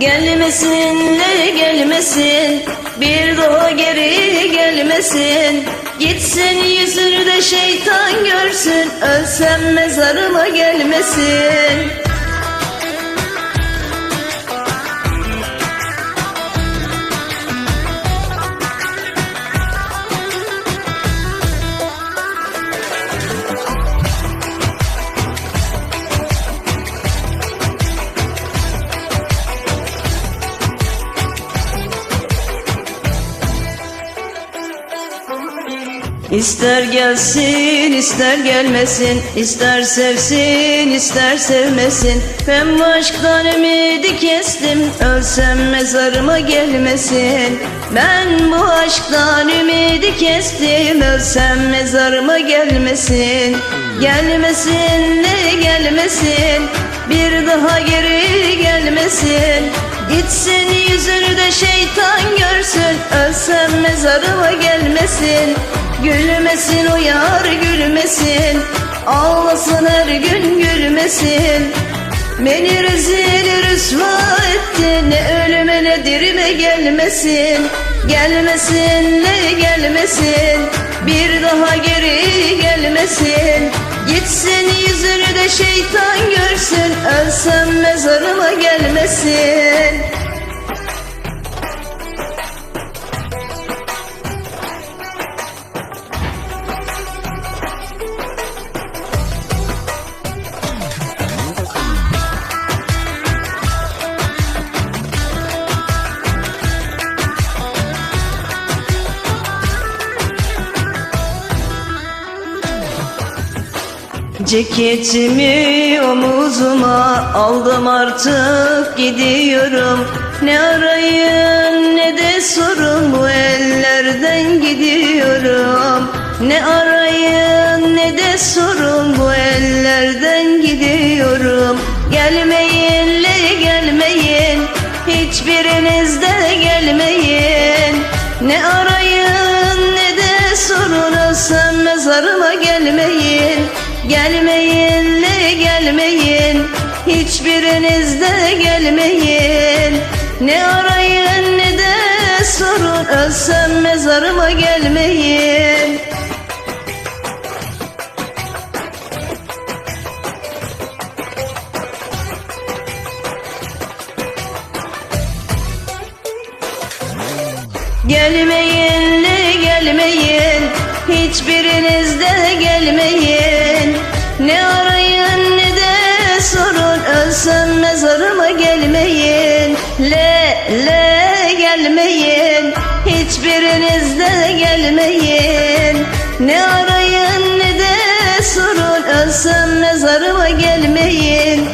Gelmesin le gelmesin. Bir daha geri gelmesin. Gitsin yüzünü de şeytan görsün. Ölsem mezarıma gelmesin İster gelsin ister gelmesin ister sevsin ister sevmesin. Ben bu aşktan ümidi kestim Ölsem mezarıma gelmesin. Ben bu aşktan ümidi kestim Ölsem mezarıma gelmesin. Gelmesin ne gelmesin? Bir daha geri gelmesin. Gitsin yüzünü de şeytan Ölsem mezarıma gelmesin Gülmesin o yar gülmesin. Ağlasın her gün gülmesin. Beni rezil rüsva etti Ne ölüme ne dirime gelmesin. Gelmesin ne gelmesin Bir daha geri gelmesin. Gitsin yüzünü de şeytan görsün Ölsem mezarıma gelmesin Ceketimi omuzuma aldım artık gidiyorum. Ne arayın ne de sorun bu ellerden gidiyorum. Ne arayın ne de sorun bu ellerden gidiyorum. Gelmeyin le gelmeyin hiçbiriniz de gelmeyin. Ne arayın ne de sorun ölsem mezarıma gelmeyin Gelmeyin ne gelmeyin. Hiçbiriniz de gelmeyin. Ne arayın ne de sorun. Ölsem mezarıma gelmeyin. Gelmeyin ne gelmeyin. Hiçbiriniz de gelmeyin Le gelmeyin Hiçbiriniz de gelmeyin. Ne arayın ne de sorun Ölsem mezarıma gelmeyin